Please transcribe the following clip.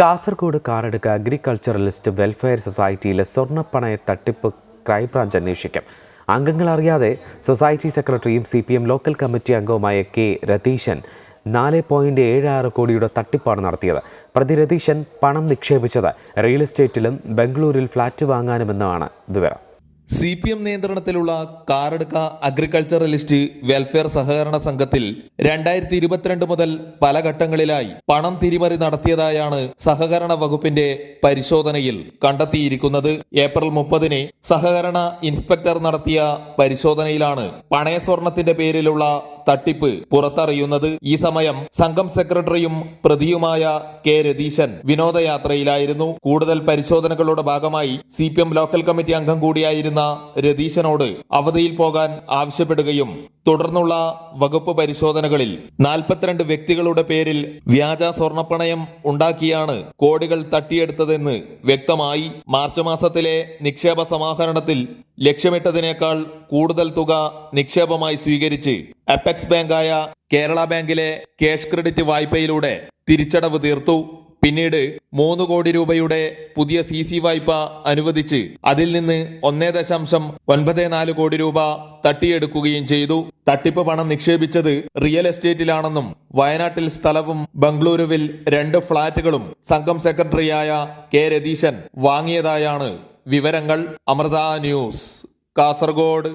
Kasaragod കാറെടുക്ക agriculturalist welfare സൊസൈറ്റിയിലെ സ്വർണപ്പണയ തട്ടിപ്പ് ക്രൈംബ്രാഞ്ച് അന്വേഷിക്കും. അംഗങ്ങൾ അറിയാതെ സൊസൈറ്റി സെക്രട്ടറിയും C P M local committee അംഗവുമായ കെ രതീശൻ നാല് പോയിന്റ് ഏഴ് ആറ് കോടിയുടെ തട്ടിപ്പാണ് നടത്തിയത്. പ്രതി രതീശൻ പണം നിക്ഷേപിച്ചത് റിയൽ എസ്റ്റേറ്റിലും ബംഗളൂരിൽ ഫ്ളാറ്റ് വാങ്ങാനുമെന്നാണ് വിവരം. സി പി എം നിയന്ത്രണത്തിലുള്ള കാറടുക്ക അഗ്രികൾച്ചറലിസ്റ്റ് വെൽഫെയർ സഹകരണ സംഘത്തിൽ രണ്ടായിരത്തി ഇരുപത്തിരണ്ട് മുതൽ പല ഘട്ടങ്ങളിലായി പണം തിരിമറി നടത്തിയതായാണ് സഹകരണ വകുപ്പിന്റെ പരിശോധനയിൽ കണ്ടെത്തിയിരിക്കുന്നത്. ഏപ്രിൽ മുപ്പതിന് സഹകരണ ഇൻസ്പെക്ടർ നടത്തിയ പരിശോധനയിലാണ് പണയ സ്വർണത്തിന്റെ പേരിലുള്ള തട്ടിപ്പ്. പുറത്തറിയുന്നത് ഈ സമയം സംഘം സെക്രട്ടറിയും പ്രതിയുമായ കെ രതീശൻ വിനോദയാത്രയിലായിരുന്നു. കൂടുതൽ പരിശോധനകളുടെ ഭാഗമായി സി ലോക്കൽ കമ്മിറ്റി അംഗം കൂടിയായിരുന്ന രതീശനോട് അവധിയിൽ പോകാൻ ആവശ്യപ്പെടുകയും തുടർന്നുള്ള വകുപ്പ് പരിശോധനകളിൽ നാൽപ്പത്തിരണ്ട് വ്യക്തികളുടെ പേരിൽ വ്യാജ സ്വർണപ്പണയം ഉണ്ടാക്കിയാണ് കോടികൾ തട്ടിയെടുത്തതെന്ന് വ്യക്തമായി മാർച്ച് മാസത്തിലെ നിക്ഷേപ സമാഹരണത്തിൽ ലക്ഷ്യമിട്ടതിനേക്കാൾ കൂടുതൽ തുക നിക്ഷേപമായി സ്വീകരിച്ച് അപ്പെക്സ് ബാങ്കായ കേരള ബാങ്കിലെ ക്യാഷ് ക്രെഡിറ്റ് വായ്പയിലൂടെ തിരിച്ചടവ് തീർത്തു. പിന്നീട് മൂന്ന് കോടി രൂപയുടെ പുതിയ സി സി വായ്പ അനുവദിച്ച് അതിൽ നിന്ന് ഒന്നേ ദശാംശം ഒൻപത് നാല് കോടി രൂപ തട്ടിയെടുക്കുകയും ചെയ്തു. തട്ടിപ്പ് പണം നിക്ഷേപിച്ചത് റിയൽ എസ്റ്റേറ്റിലാണെന്നും വയനാട്ടിൽ സ്ഥലവും ബംഗളൂരുവിൽ രണ്ട് ഫ്ളാറ്റുകളും സംഘം സെക്രട്ടറിയായ കെ രതീശൻ വാങ്ങിയതായാണ് വിവരങ്ങൾ. അമൃത ന്യൂസ് കാസർഗോഡ്.